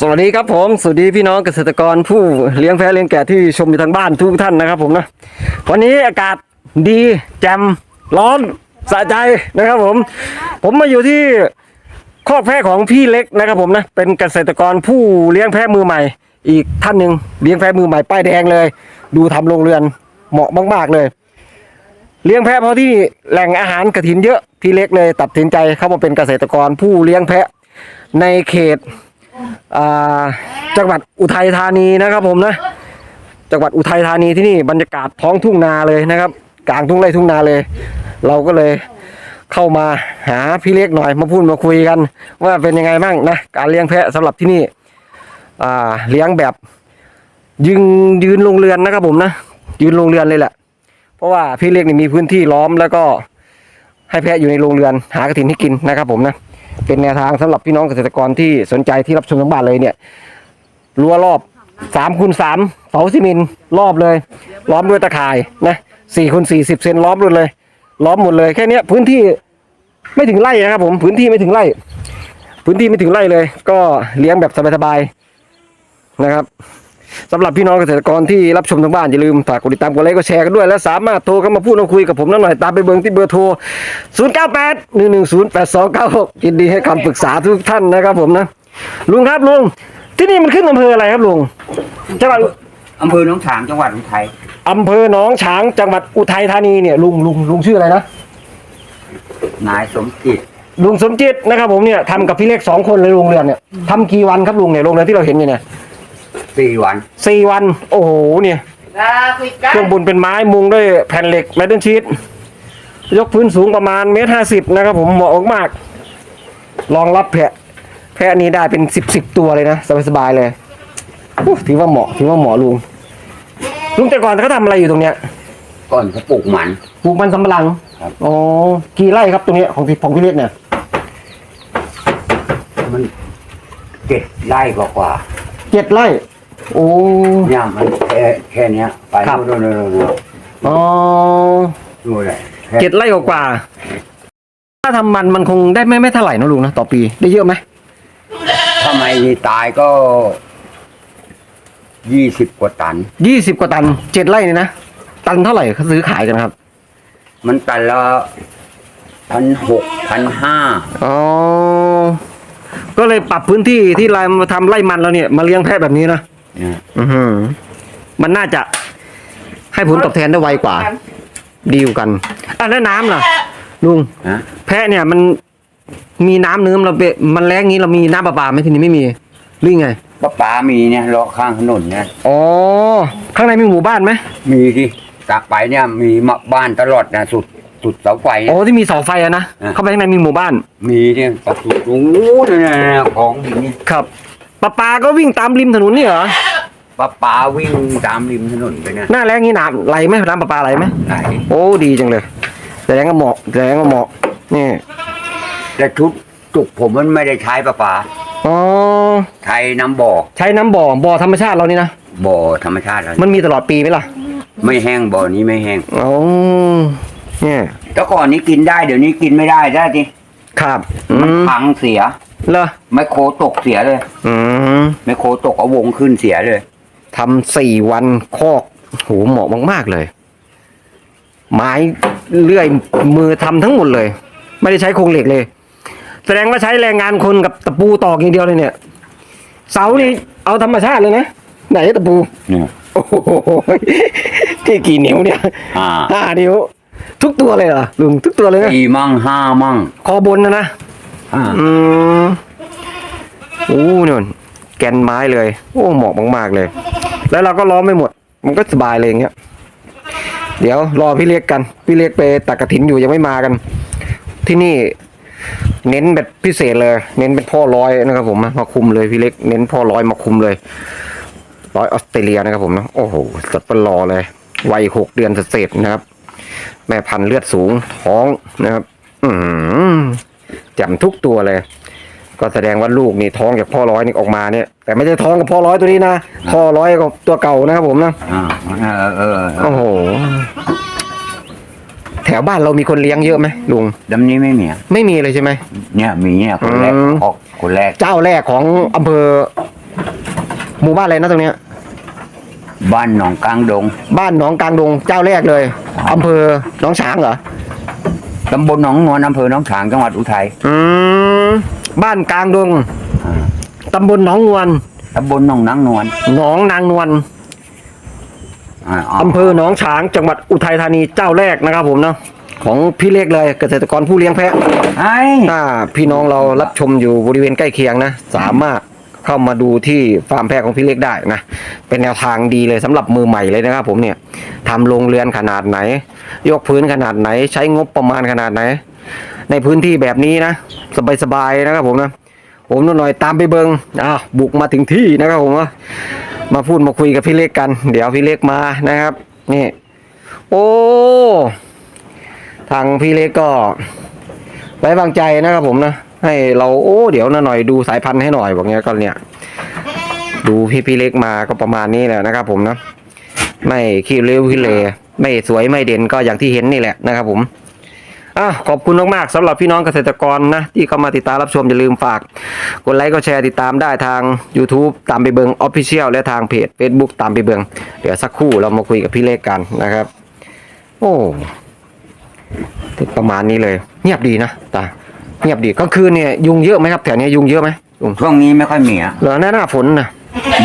สวัสดีครับผมสวัสดีพี่น้องเกษตรกรผู้เลี้ยงแพะเลี้ยงแกะที่ชมอยู่ทางบ้านทุกท่านนะครับผมนะวันนี้อากาศดีแจ่มร้อนสะใจนะครับผม ผมมาอยู่ที่คอกแพะของพี่เล็กนะครับผมนะเป็นเกษตรกรผู้เลี้ยงแพะมือใหม่ อีกท่านหนึ่งเลี้ยงแพะมือใหม่ป้ายแดงเลย ดูทำโรงเรือนเหมาะมาก ๆเลย เลี้ยงแพะเพราะที่แหล่งอาหารกระถินเยอะพี่เล็กเลยตัดสินใจเข้ามาเป็นเกษตรกรผู้เลี้ยงแพะในเขต จังหวัดอุทัยธานีนะครับผมนะ จังหวัดอุทัยธานีที่นี่บรรยากาศท้องทุ่งนาเลยนะครับ กลางทุ่งไร่ทุ่งนาเลย เราก็เลยเข้ามาหาพี่เล็กหน่อยมาพูดมาคุยกัน ว่าเป็นยังไงบ้างนะการเลี้ยงแพะสำหรับที่นี่เลี้ยงแบบ ยืนยืนลงเรือนนะครับผมนะยืนลงเรือนเลยแหละ เพราะว่าพี่เล็กนี่มีพื้นที่ล้อมแล้วก็ให้แพะอยู่ในโรงเรือน หากระถินให้กินนะครับผมนะ เป็นแนวทางสำหรับพี่น้องเกษตรกรที่สนใจที่รับชมทั้งบ้านเลยเนี่ยรั้วรอบสามคูณสามเสาซีเมนต์รอบเลย ล้อมด้วยตะข่ายนะสี่คูณสี่สิบเซนล้อมหมดเลย ล้อมหมดเลยแค่เนี้ยพื้นที่ไม่ถึงไร่นะครับผมพื้นที่ไม่ถึงไร่ พื้นที่ไม่ถึงไร่เลย ก็เลี้ยงแบบสบายๆนะครับ สำหรับพี่น้องเกษตรกรที่รับชมทางบ้านอย่าลืมฝากกดติดตามกดไลค์กดแชร์กันด้วย และสามารถโทรเข้ามาพูดมาคุยกับผมนั่นหน่อยตามไปเบิงที่เบอร์โทร 0 9 8 1 1 0 8 2 9 6 ยินดีให้คำปรึกษาทุกท่านนะครับผมนะ ลุงครับลุงที่นี่มันขึ้นอำเภออะไรครับลุงจังหวัดอำเภอหนองฉางจังหวัดอุทัยอำเภอหนองฉางจังหวัดอุทัยธานีเนี่ยลุงลุงลุงชื่ออะไรนะนายสมจิตลุงสมจิตนะครับผมเนี่ยทำกับพี่เล็กสองคนเลยโรงเรือนเนี่ยทำกี่วันครับลุงเนี่ยโรงเรือนที่เราเห็นอยู่เนี่ย สี่วัน สี่วัน โอ้โหเนี่ยเครื่องบุญเป็นไม้มุงด้วยแผ่นเหล็กแมดเดิลชีตยกพื้นสูงประมาณเมตรห้าสิบนะครับผมเหมาะมากๆรองรับแพะแพะนี้ได้เป็นสิบสิบตัวเลยนะ สบายๆเลยอู้ถือว่าเหมาะถือว่าเหมาะลุงลุงแต่ก่อนเขาทำอะไรอยู่ตรงเนี้ยก่อนเขาปลูกหมันปลูกมันสำปะหลังครับอ๋อกี่ไร่ครับตรงเนี้ยของพี่ของพี่เล็กเนี่ยมันเจ็ดไร่กว่ากว่าเจ็ดไร่ โอ้ๆเนี่ยมันแค่แค่เนี้ยไปครับ โน่นโน่นโน่นโน่นอ๋อนู่นเลยแค่เจ็ดไร่กว่าๆถ้าทำมันมันคงได้ไม่ไม่เท่าไหร่นะลุงนะต่อปี ได้เยอะไหมถ้าไม่ตายก็ยี่สิบกว่าตัน ยี่สิบกว่าตันเจ็ดไร่เนี่ยนะ ตันเท่าไหร่เขาซื้อขายกันครับ มันตันละพันหกพันห้าอ๋อ ก็เลยปรับพื้นที่ที่เรามาทำไร่มันแล้วเนี่ย มาเลี้ยงแพะแบบนี้นะเนี่ยอือหือมันน่าจะให้ผลตอบแทนได้ไวกว่า ดีกว่ากันอะแล้วน้ำล่ะ ลุงนะแพะเนี่ยมันมีน้ำเนื้อเราเปมันแรงงี้เรามีน้ำประปาไหมทีนี้ไม่มีหรือไง ป้าป๋ามีเนี่ยเลาะข้างถนนเนี่ยอ๋อ ข้างในมีหมู่บ้านไหมมีที่จากไปเนี่ยมีมาบ้านตลอดนะสุดสุดเสาไฟอ๋เนี่ยอที่มีเสาไฟอะนะ อะ เข้าไปข้างในมีหมู่บ้าน มีเนี่ยประตูตรงนู้นนะของอย่างนี้ครับประปาก็วิ่งตามริมถนนนี่เหรอ ป้าป๋าวิ่งตามริมถนนไปเนี่ยหน้าแรงงี้น้ำไหลไหมน้ำประปาไหลไหมไหนโอ้ดีจังเลยแสดงว่าเหมาะแสดงว่าเหมาะนี่แต่ทุกจุกผมมันไม่ได้ใช้ป้าป๋าอ๋อใช้น้ำบ่อใช้ใช้น้ำบ่อบ่อธรรมชาติเรานี่นะบ่อธรรมชาติเรามันมีตลอดปีไหมล่ะ ไม่แห้งบ่อนี้ไม่แห้งอ๋อเนี่ยแต่ก่อนนี้กินได้เดี๋ยวนี้กินไม่ได้ได้ทีครับอืมันมพังเสียเหรอไมโครตกเสียเลย อืมไมโครตกเอาวงขึ้นเสียเลย ทำสี่วันคอกโหเหมาะมาก ๆ เลย ไม้เลื่อยมือทำทั้งหมดเลย ไม่ได้ใช้โครงเหล็กเลย แสดงว่าใช้แรงงานคนกับตะปูตอกอย่างเดียวเลยเนี่ย เสานี่เอาธรรมชาติเลยนะ ไหนตะปูเนี่ยโอ้โหที่กี่นิ้วเนี่ยห้าห้านิ้ว ทุกตัวเลยเหรอลุงทุกตัวเลยนะสี่มั่งห้ามั่งคอบนนะนะห้าอืมโอ้เนี่ยแกนไม้เลย โอ้เหมาะมาก ๆ เลย แล้วเราก็ล้อมไม่หมด มันก็สบายเลยอย่างเงี้ย เดี๋ยวรอพี่เล็กกัน พี่เล็กไปตักกระถินอยู่ยังไม่มากัน ที่นี่ เน้นแบบพิเศษเลย เน้นเป็นพ่อร้อยนะครับผมมาคุมเลยพี่เล็กเน้นพ่อร้อยมาคุมเลยร้อยออสเตรเลียนะครับผมนะโอ้โหสัตว์เป็นรอเลยวัยหกเดือนเศษๆนะครับ แม่พันธุ์เลือดสูงท้องนะครับ อืมแจ่มทุกตัวเลย ก็แสดงว่าลูกนี่ท้องจากพ่อร้อยนี่ออกมาเนี่ย แต่ไม่ใช่ท้องกับพ่อร้อยตัวนี้นะพ่อร้อยกับตัวเก่านะครับผมนะอ่าเออเออเอโอ้อโห แถวบ้านเรามีคนเลี้ยงเยอะไหมลุง ดำนี้ไม่มีไม่มีเลยใช่ไหม เนี่ยมีเนี่ยคนแรกอืม ออกคนแรกเจ้าแรกของอำเภอ หมู่บ้านอะไรนะตรงเนี้ย บ้านหนองกลางดงบ้านหนองกลางดงเจ้าแรกเลยอำเภอหนองฉางเหรอตำบลหนองนวลอำเภอหนองฉางจังหวัดอุทัยอืม บ้านกลางดงตำบลหนองนวลตำบลหนองนางนวลหนองนางนวลอ่าอำเภอหนองฉางจังหวัดอุทัยธานีเจ้าแรกนะครับผมเนาะของพี่เล็กเลยเกษตรกรผู้เลี้ยงแพะ ไอ้ถ้าพี่น้องเรารับชมอยู่บริเวณใกล้เคียงนะ สามารถเข้ามาดูที่ฟาร์มแพะของพี่เล็กได้นะ เป็นแนวทางดีเลยสำหรับมือใหม่เลยนะครับผมเนี่ยทำโรงเรือนขนาดไหน ยกพื้นขนาดไหน ใช้งบประมาณขนาดไหน ในพื้นที่แบบนี้นะ สบายๆนะครับผมนะผมนุ่นหน่อยตามไปเบิงอ้าวบุกมาถึงที่นะครับผมว่ามาพูดมาคุยกับพี่เล็กกัน เดี๋ยวพี่เล็กมานะครับ นี่ โอ้ทางพี่เล็กก็ไว้วางใจนะครับผมนะให้เราโอ้เดี๋ยวนะหน่อยดูสายพันธุ์ให้หน่อยบอกเงี้ยก็เนี่ย ดูพี่พี่เล็กมาก็ประมาณนี้แหละนะครับ ผมนะไม่ขี้เร็วขี้เลไม่สวยไม่เด่นก็อย่างที่เห็นนี่แหละนะครับ ผม อะขอบคุณมากๆสำหรับพี่น้องเกษตรกรนะที่เข้ามาติดตามรับชมอย่าลืมฝากกดไลค์กดแชร์ติดตามได้ทาง YouTube ตามไปเบิง Official และทางเพจ Facebook ตามไปเบิงเดี๋ยวสักครู่เรามาคุยกับพี่เล็กกันนะครับ โอ้ประมาณนี้เลย เงียบดีนะตาเงียบดีก็คือเนี่ยยุงเยอะไหมครับแถวเนี้ยยุงเยอะไหมยุงช่วงนี้ไม่ค่อยมีอะเหรอหน้าหน้าฝนนะ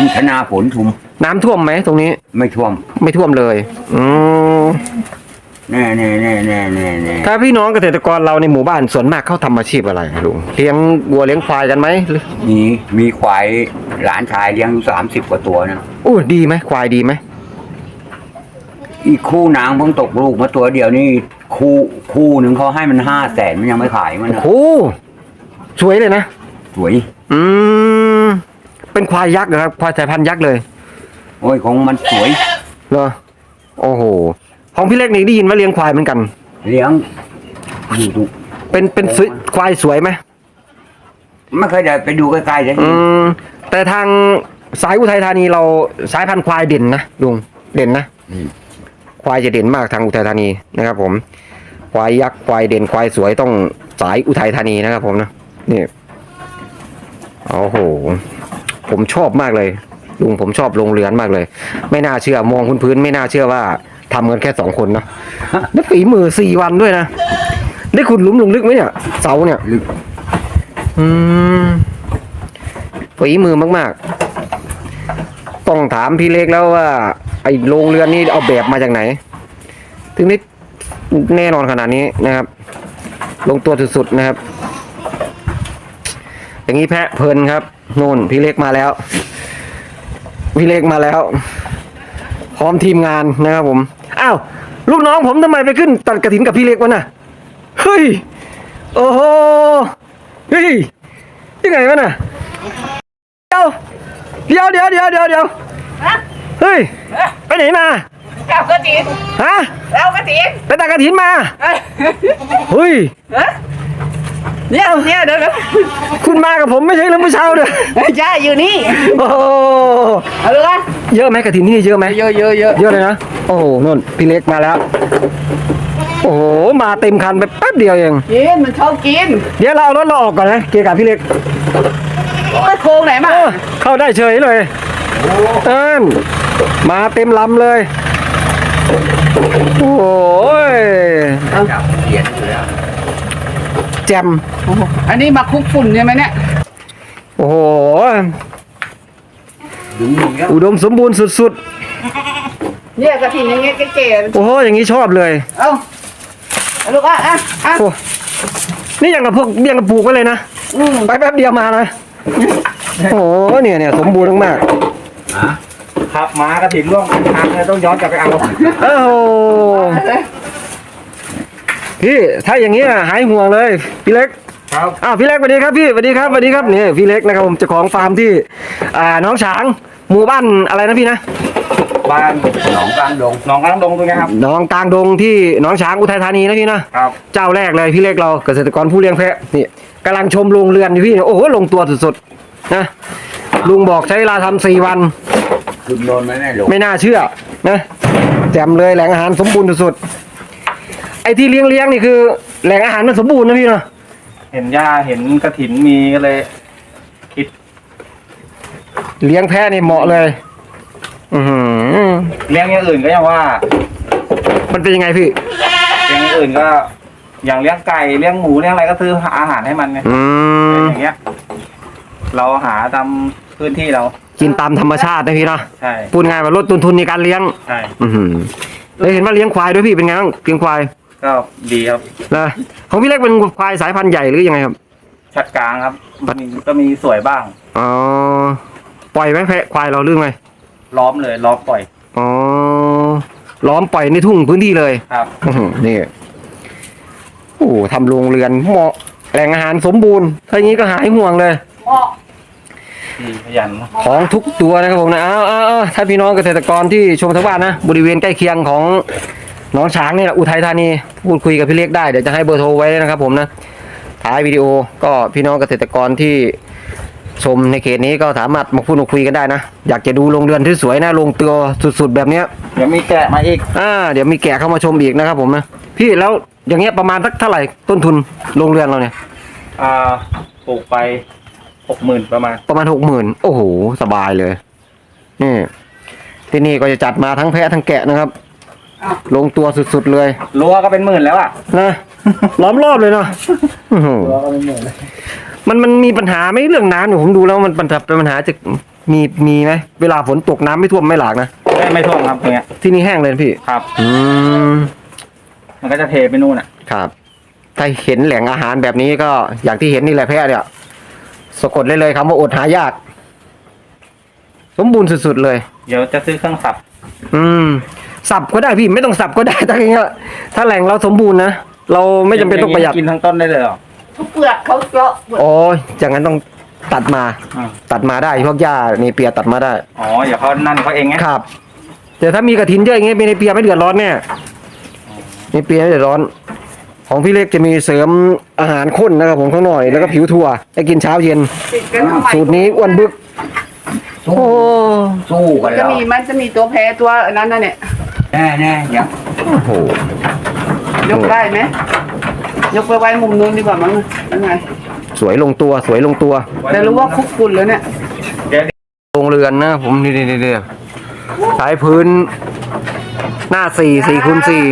มีธนาฝนทุมน้ำท่วมไหมตรงนี้ ไม่ท่วมไม่ท่วมเลย อืม แน่แน่แน่แน่แน่แน่ถ้าพี่น้องเกษตรกรเราในหมู่บ้านส่วนมากเขาทำอาชีพอะไรลุงเลี้ยงวัวเลี้ยงควายกันไหมหรือมีมีควายหลานชายเลี้ยงอยู่สามสิบกว่าตัวนะอู้ดีไหมควายดีไหมอีกคู่นางเพิ่งตกลูกมาตัวเดียวนี่คู่คู่หนึ่งเขาให้มันห้าแสนมันยังไม่ขายมันนะโอ้สวยเลยนะสวย อืมเป็นควายยักษ์เหรอครับควายสายพันธุ์ยักษ์เลย โอ้ยของมันสวยเหรอโอ้โห ของพี่เล็กนี่ได้ยินว่าเลี้ยงควายเหมือนกัน เลี้ยงอยู่ดูเป็นเป็นสวยควายสวยไหมไม่เคยได้ไปดูใกล้ๆเลยอืมแต่ทางสายอุทัยธานีเราสายพันธุ์ควายเด่นนะลุงเด่นนะควายจะเด่นมากทางอุทัยธานีนะครับ ผม ควายยักษ์ควายเด่นควายสวยต้องสายอุทัยธานีนะครับ ผมนะนี่โอ้โหผมชอบมากเลยลุงผมชอบโรงเรือนมากเลย ไม่น่าเชื่อมองพื้นๆไม่น่าเชื่อว่า ทำกันแค่สองคนเนอะได้ฝีมือสี่วันด้วยนะ ได้ขุดหลุมลงลึกไหมเนี่ย เสาเนี่ยลึกอืมฝีมือมาก ๆ ต้องถามพี่เล็กแล้วว่า ไอ้โรงเรือนนี่เอาแบบมาจากไหน ถึงได้แน่นอนขนาดนี้นะครับ ลงตัวสุดๆนะครับ อย่างนี้แพะเพลินครับนู่นพี่เล็กมาแล้ว พี่เล็กมาแล้ว พร้อมทีมงานนะครับผม อ้าวลูกน้องผมทำไมไปขึ้นตัดกระถินกับพี่เล็กวะน่ะเฮ้ยโอ้โหเฮ้ยยังไงวะน่ะเดี๋ยวเดี๋ยวเดี๋ยวเดี๋ยวเดี๋ยวเดี๋ยวฮะเฮ้ยไปไหนมาเจ้ากระถินฮะเรากระถินไปตัดกระถินมาเอ้ยเฮ้ยฮะ เนี่ยเนี่ยเดี๋ยวเดี๋ยวคุณมากับผมไม่ใช่เรื่องเมื่อเช้าเด้อใช่อยู่นี่โอ้โหเอาเลยนะเยอะไหมกระถินที่นี่เยอะไหมเยอะเยอะเยอะเยอะเลยนะโอ้โหนู่นพี่เล็กมาแล้ว โอ้โหมาเต็มคันไปแป๊บเดียวเองกินมันชอบกินเดี๋ยวเราเอารถเราออกก่อนนะเกียร์กับพี่เล็กไปโค้งไหนมาเออเข้าได้เฉยเลยเอินมาเต็มลำเลย โอ้ย จับเขียนอยู่แล้ว แจมอันนี้มาคุกฝุ่นใช่ไหมเนี่ย โอ้โห ดึงดึงแล้วอุดมสมบูรณ์สุดเนี่ยกระถินอย่างเงี้ยเก๋ๆ โอ้โห อย่างนี้ชอบเลยๆเอาเอาลูกอะอะอะโอ้นี่อย่างกับพวกเบี้ยงกระปูกไว้เลยนะ อืมไปแป๊บเดียวมานะ โอ้โห เนี่ยเนี่ยสมบูรณ์มากฮะครับม้ากระถิ่นร่วงทางเลยต้องย้อนกลับไปเอา ๆโอ้โห พี่ถ้าอย่างนี้อะหายห่วงเลยพี่เล็กครับอ้าวพี่เล็กสวัสดีครับพี่สวัสดีครับสวัสดีครับนี่พี่เล็กนะครับผมเจ้าของฟาร์มที่อ่าน้องฉางหมู่บ้านอะไรนะพี่นะบ้านหนองกลางดงหนองกลางดงตรงนี้ครับหน้องกลางดงที่หน้องฉางอุทัยธานีนะพี่นะครับเจ้าแรกเลยพี่เล็กเราเกษตรกรผู้เลี้ยงแพะนี่กำลังชมโรงเรือนอยู่พี่โอ้โหลงตัวสุดๆนะลุงบอกใช้เวลาทำสี่วันคือโดนไหมแม่หลงไม่น่าเชื่อนะแจ่มเลยแหล่งอาหารสมบูรณ์สุดๆ ไอ้ที่เลี้ยงเลี้ยงๆนี่คือแหล่งอาหารมันสมบูรณ์นะพี่เนาะเห็นหญ้าเห็นกระถินมีก็เลย คิดเลี้ยงแพะนี่เหมาะเลย อือหือเลี้ยงอย่างอื่นก็ยังว่ามันเป็นยังไงพี่ เลี้ยงอย่างอื่นก็ อย่างเลี้ยงไก่เลี้ยงหมูเลี้ยงอะไรก็ซื้ออาหารให้มันเนี่ยอืมอย่างเงี้ย เราหาตามพื้นที่เรา กินตามธรรมชาตินะพี่เนาะใช่ พูดง่ายว่าลดต้นทุนในการเลี้ยง ใช่ อือหือเลยเห็นว่าเลี้ยงควายด้วยพี่เป็นไงบ้างเลี้ยงควาย ก็ดีครับนะของพี่เล็กเป็นควายสายพันธุ์ใหญ่หรือยังไงครับชัดกลางครับมีก็มีสวยบ้างอ๋อปล่อยไหมแพะควายเราเรื่องไหมล้อมเลยล้อมปล่อยอ๋อล้อมปล่อยในทุ่งพื้นที่เลยครับอื้อหือนี่โอ้โหทำโรงเรือนเหมาะแหล่งอาหารสมบูรณ์ถ้าอย่างนี้ก็หายห่วงเลยเหมาะดีขยันของทุกตัวนะครับผมนะเอาเอาเอาถ้าพี่น้องเกษตรกรที่ชมทางบ้านนะ บริเวณใกล้เคียงของห น้องช้างนี่แหละอุทัยธานีพูดคุยกับพี่เล็กได้เดี๋ยวจะให้เบอร์โทรไว้นะครับ ผมนะท้ายวิดีโอก็พี่น้องเกษตรกรที่ชมในเขตนี้ก็สามารถมาพูดมาคุยกันได้นะ อยากจะดูโรงเรือนที่สวยนะโรงเตือสุดๆแบบเนี้ยเดี๋ยวมีแกะมาอีกอ่าเดี๋ยวมีแกะเข้ามาชมอีกนะครับ ผมนะพี่แล้วอย่างเงี้ยประมาณสักเท่าไหร่ต้นทุนโรงเรือนเราเนี่ยอ่าปลูกไปหกหมื่นประมาณ ประมาณหกหมื่นโอ้โหสบายเลยนี่ที่นี่ก็จะจัดมาทั้งแพะทั้งแกะนะครับ ลงตัวสุดๆเลยรั้วก็เป็นหมื่นแล้วอะนะล้อมรอบเลยเนาะอื้อหือรั้วก็เป็นหมื่นเลยมันมันมีปัญหาไหมเรื่องน้ำเนี่ยผมดูแล้วมันปัญหาเป็นปัญหาจะมีมีไหมเวลาฝนตกน้ำไม่ท่วมไม่หลากนะไม่ไม่ท่วมครับอย่างเงี้ยที่นี่แห้งเลยนะพี่ ครับ อืมมันก็จะเทไปนู่นอะ ครับ ถ้าเห็นแหล่งอาหารแบบนี้ก็อย่างที่เห็นนี่แหละแพะเนี่ยสะกดเลยเลยคำว่าอดหายาก สมบูรณ์สุดๆเลย เดี๋ยวจะซื้อเครื่องสับ อืม สับก็ได้พี่ไม่ต้องสับก็ได้ถ้าอย่างเงี้ยถ้าแหล่งเราสมบูรณ์นะเราไม่จำเป็นต้องประหยัดกินทั้งต้นได้เลยเหรอ ทุกเปลือกเขาเจาะเปลือกโอ้ยอย่างนั้นต้องตัดมา อ่า ตัดมาได้พวกหญ้าในเปียตัดมาได้ อ๋ออย่าเขานั่นเขาเองไงครับ แต่ถ้ามีกระถินเยอะอย่างเงี้ยในเปียไม่เดือดร้อนแน่ในเปียไม่เดือดร้อน ของพี่เล็กจะมีเสริมอาหารข้นนะครับผมข้างหน่อยแล้วก็ผิวถั่วให้กินเช้าเย็น ติดกันทำไมสูตรนี้อ้วนบึก โอ้สู้กันจะแล้วมีมันจะมีตัวแพ้ตัวอันนั้นน่ะเนี่ย แน่แน่ๆอย่างโหยกได้ไหมยกไปไว้มุมนู้นดีกว่ามั้งยังไง สวยลงตัวสวยลงตัว แต่รู้ว่าคุกฝุ่นแล้วเนี่ยเดี๋ยวโรงเรือนนะผมนี่นี่นี่สายพื้น หน้าสี่สี่คูณสี่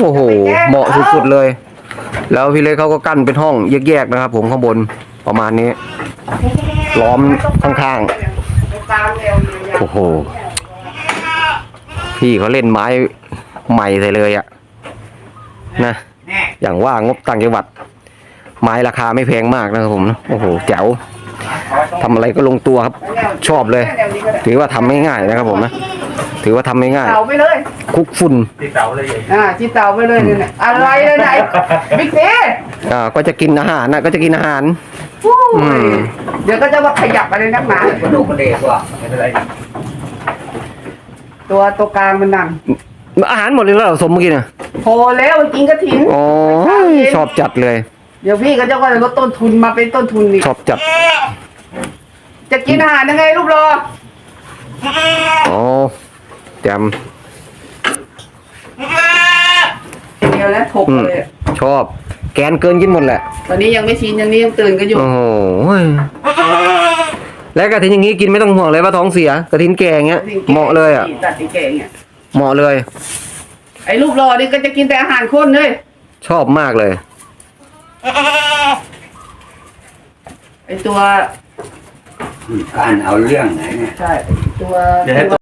โอ้โห เหมาะสุดๆเลย แล้วพี่เล็กเขาก็กั้นเป็นห้องแยกๆนะครับ ผมข้างบนประมาณนี้ ล้อมข้างๆ โอ้โห พี่เขาเล่นไม้ใหม่ใส่เลยอะนะอย่างว่างบต่างจังหวัด ไม้ราคาไม่แพงมากนะครับผมนะโอ้โหแจ๋วทำอะไรก็ลงตัวครับ ชอบเลย ถือว่าทำง่ายๆนะครับผมนะถือว่าทำง่ายเตาไปเลยๆคลุกฝุ่น ติดเสาเลยอ่าที่เตาไปเลยเนี่ยอะไรเลยไหนบิ๊กซีอ่าก็จะกินอาหารนะก็จะกินอาหาร อืม เดี๋ยวก็จะว่าขยับอะไรนักหนา กระดูกกระเดกว่ะไม่เป็นไร ตัวตัวกลางมันนั่งอาหารหมดเลยแล้วเหรอสมเมื่อกี้เนี่ยโผล่แล้วไปกินกระถิน โอ้ยชอบจัดเลย เดี๋ยวพี่ก็จะว่าลดต้นทุนมาเป็นต้นทุนนี่ชอบจัดจะกินอาหารยังไงรูปรอโอ้แจมเดี๋ยวนะถกอืมเลยชอบ แกนเกินกินหมดแหละตอนนี้ยังไม่ชินยังนี้ยังตื่นกันอยู่โอ้โห และกระถินอย่างนี้กินไม่ต้องห่วงเลยว่าท้องเสียกระถินแก่อย่างเงี้ยเหมาะเลยอะตัดสีแกงเนี่ยเหมาะเลย ไอ้รูปรอนี่ก็จะกินแต่อาหารข้นเลย ชอบมากเลย ไอ้ตัว การเอาเรื่องไหนเนี่ย ใช่ตัวเดี๋ยวให้